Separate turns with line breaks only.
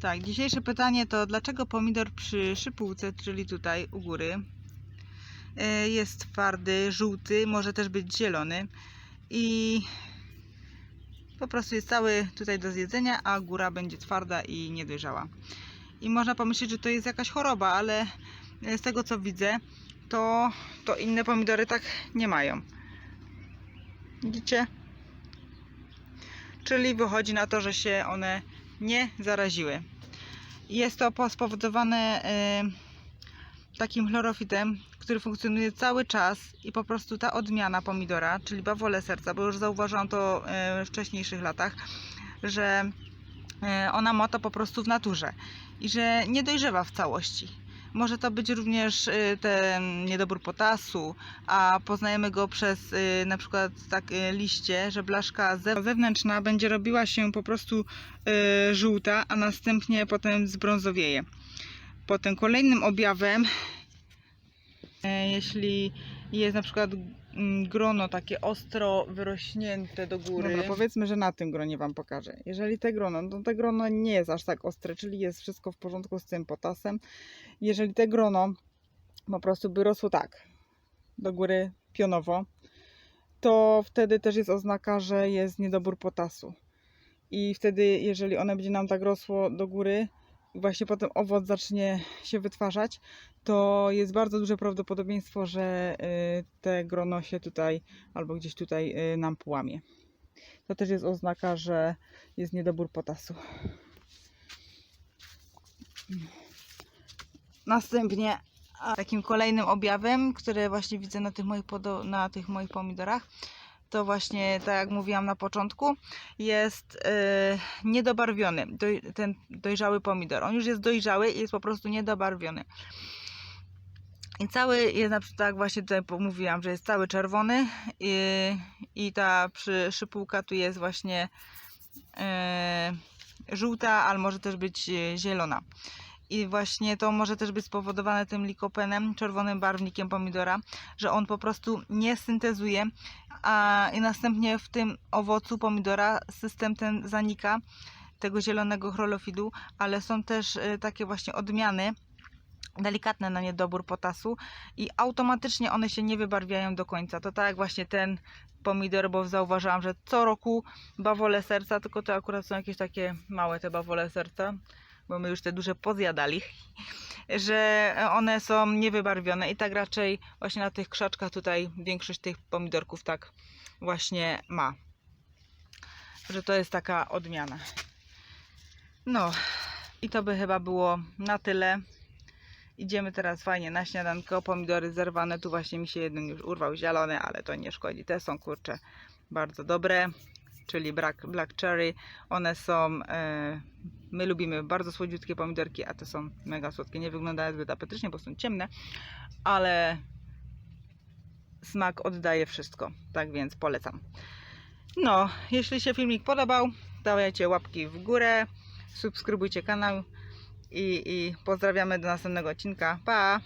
Tak, dzisiejsze pytanie to dlaczego pomidor przy szypułce, czyli tutaj u góry, e, jest twardy, żółty, może też być zielony i po prostu jest cały tutaj do zjedzenia, a góra będzie twarda i niedojrzała. I można pomyśleć, że to jest jakaś choroba, ale z tego co widzę, to, to inne pomidory tak nie mają. Widzicie? Czyli wychodzi na to, że się one nie zaraziły. Jest to po- spowodowane e, takim chlorofitem, który funkcjonuje cały czas i po prostu ta odmiana pomidora, czyli bawole serca, bo już zauważyłam to e, w wcześniejszych latach, że e, ona ma to po prostu w naturze i że nie dojrzewa w całości. Może to być również y, ten niedobór potasu, a poznajemy go przez y, na przykład tak y, liście, że blaszka ze- zewnętrzna będzie robiła się po prostu żółta, a następnie potem zbrązowieje. Potem kolejnym objawem, jeśli jest na przykład mm, grono takie ostro wyrośnięte do góry. Dobra, powiedzmy, że na tym gronie Wam pokażę. Jeżeli te grono, no te grono nie jest aż tak ostre, czyli jest wszystko w porządku z tym potasem. Jeżeli te grono po prostu by rosło tak, do góry pionowo, to wtedy też jest oznaka, że jest niedobór potasu. I wtedy, jeżeli one będzie nam tak rosło do góry, właśnie potem owoc zacznie się wytwarzać, to jest bardzo duże prawdopodobieństwo, że y, te grono się tutaj albo gdzieś tutaj y, nam połamie. To też jest oznaka, że jest niedobór potasu. Następnie takim kolejnym objawem, które właśnie widzę na tych moich, na tych moich pomidorach, to właśnie, tak jak mówiłam na początku, jest e, niedobarwiony, ten dojrzały pomidor. On już jest dojrzały i jest po prostu niedobarwiony. I cały jest na przykład, tak właśnie tutaj mówiłam, że jest cały czerwony i, i ta przy, szypułka tu jest właśnie e, żółta, ale może też być e, zielona. I właśnie to może też być spowodowane tym likopenem, czerwonym barwnikiem pomidora, że on po prostu nie syntezuje, a i następnie w tym owocu pomidora system ten zanika, tego zielonego chrolofidu, ale są też y, takie właśnie odmiany delikatne na niedobór potasu i automatycznie one się nie wybarwiają do końca. To tak jak właśnie ten pomidor, bo zauważyłam, że co roku bawole serca, tylko to akurat są jakieś takie małe te bawole serca, bo my już te duże pozjadali, że one są niewybarwione i tak raczej właśnie na tych krzaczkach tutaj większość tych pomidorków tak właśnie ma. Że to jest taka odmiana. No i to by chyba było na tyle. Idziemy teraz fajnie na śniadanko. Pomidory zerwane. Tu właśnie mi się jeden już urwał zielony, ale to nie szkodzi. Te są kurcze bardzo dobre, czyli black, black cherry. One są, e, my lubimy bardzo słodziutkie pomidorki, a te są mega słodkie. Nie wyglądają zbyt apetycznie, bo są ciemne, ale smak oddaje wszystko. Tak więc polecam. No, jeśli się filmik podobał, dawajcie łapki w górę, subskrybujcie kanał i, i pozdrawiamy do następnego odcinka. Pa!